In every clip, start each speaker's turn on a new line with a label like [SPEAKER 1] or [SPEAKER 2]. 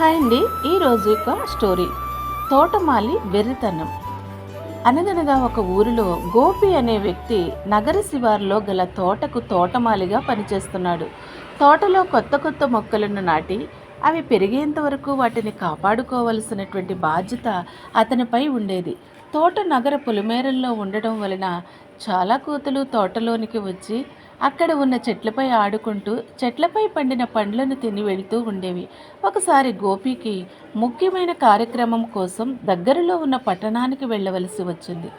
[SPEAKER 1] Hi అండి ఈరోజు ఒక స్టోరీ. తోటమాలి వెర్రితనం. అనగనగా ఒక ఊరిలో గోపి అనే వ్యక్తి నగర శివారులో గల తోటకు తోటమాలిగా పనిచేస్తున్నాడు. తోటలో కొత్త కొత్త మొక్కలను నాటి అవి పెరిగేంత వరకు వాటిని కాపాడుకోవలసినటువంటి బాధ్యత అతనిపై ఉండేది. తోట నగర పొలిమేరల్లో ఉండడం వలన చాలా కోతులు తోటలోనికి వచ్చి అక్కడ ఉన్న చెట్లపై ఆడుకుంటూ చెట్లపై పండిన పండ్లను తిని వెళ్తూ ఉండేవి. ఒకసారి గోపికి ముఖ్యమైన కార్యక్రమం కోసం దగ్గరలో ఉన్న పట్టణానికి వెళ్ళవలసి వచ్చింది.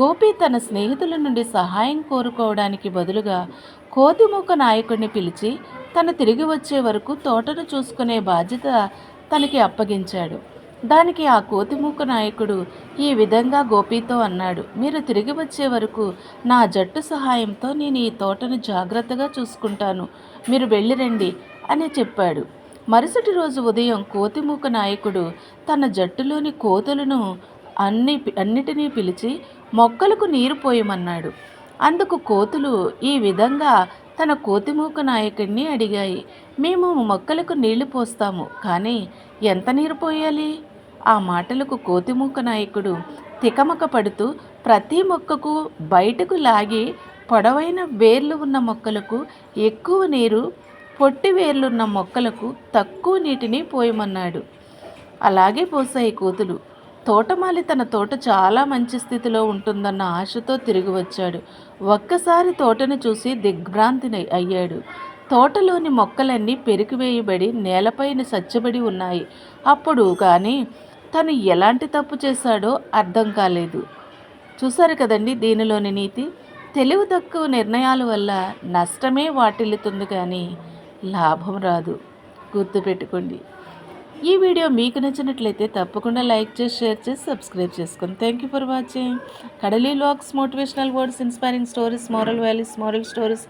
[SPEAKER 1] గోపి తన స్నేహితుల నుండి సహాయం కోరుకోవడానికి బదులుగా కోతిమూక నాయకుడిని పిలిచి తను తిరిగి వచ్చే వరకు తోటను చూసుకునే బాధ్యత తనకి అప్పగించాడు. దానికి ఆ కోతిమూకు నాయకుడు ఈ విధంగా గోపితో అన్నాడు మీరు తిరిగి వచ్చే వరకు నా జట్టు సహాయంతో నేను ఈ తోటను జాగ్రత్తగా చూసుకుంటాను. మీరు వెళ్ళిరండి అని చెప్పాడు. మరుసటి రోజు ఉదయం కోతిమూకు నాయకుడు తన జట్టులోని కోతులను అన్ని అన్నిటినీ పిలిచి మొక్కలకు నీరు పోయమన్నాడు. అందుకు కోతులు ఈ విధంగా తన కోతిమూక నాయకుడిని అడిగాయి. మేము మొక్కలకు నీళ్ళు పోస్తాము కానీ ఎంత నీరు పోయాలి ఆ మాటలకు కోతిమూక నాయకుడు తికమక పడుతూ ప్రతి మొక్కకు బయటకు లాగి పొడవైన వేర్లు ఉన్న మొక్కలకు ఎక్కువ నీరు పొట్టి వేర్లున్న మొక్కలకు తక్కువ నీటిని పోయమన్నాడు. అలాగే పోసాయి కోతులు. తోటమాలి తన తోట చాలా మంచి స్థితిలో ఉంటుందన్న ఆశతో తిరిగి వచ్చాడు. ఒక్కసారి తోటను చూసి దిగ్భ్రాంతి అయ్యాడు. తోటలోని మొక్కలన్నీ పెరికివేయబడి నేలపైన సచ్చబడి ఉన్నాయి. అప్పుడు కానీ తను ఎలాంటి తప్పు చేశాడో అర్థం కాలేదు. చూసారు కదండి దీనిలోని నీతి? తెలివి తక్కువ నిర్ణయాల వల్ల నష్టమే వాటిల్లుతుంది కానీ లాభం రాదు. గుర్తుపెట్టుకోండి. ఈ వీడియో మీకు నచ్చినట్లయితే తప్పకుండా లైక్ చేసి షేర్ చేసి సబ్స్క్రైబ్ చేసుకోండి థ్యాంక్ యూ ఫర్ వాచింగ్ కడలీ lakhs motivational words inspiring stories moral values moral stories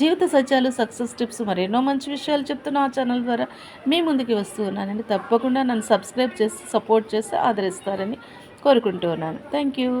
[SPEAKER 1] జీవిత సత్యాలు సక్సెస్ టిప్స్ మరెన్నో మంచి విషయాలు చెప్తున్న ఆ ఛానల్ ద్వారా మీ ముందుకి వస్తూ ఉన్నానండి. తప్పకుండా నన్ను సబ్స్క్రైబ్ చేసి సపోర్ట్ చేసి ఆదరిస్తారని కోరుకుంటూ ఉన్నాను. Thank you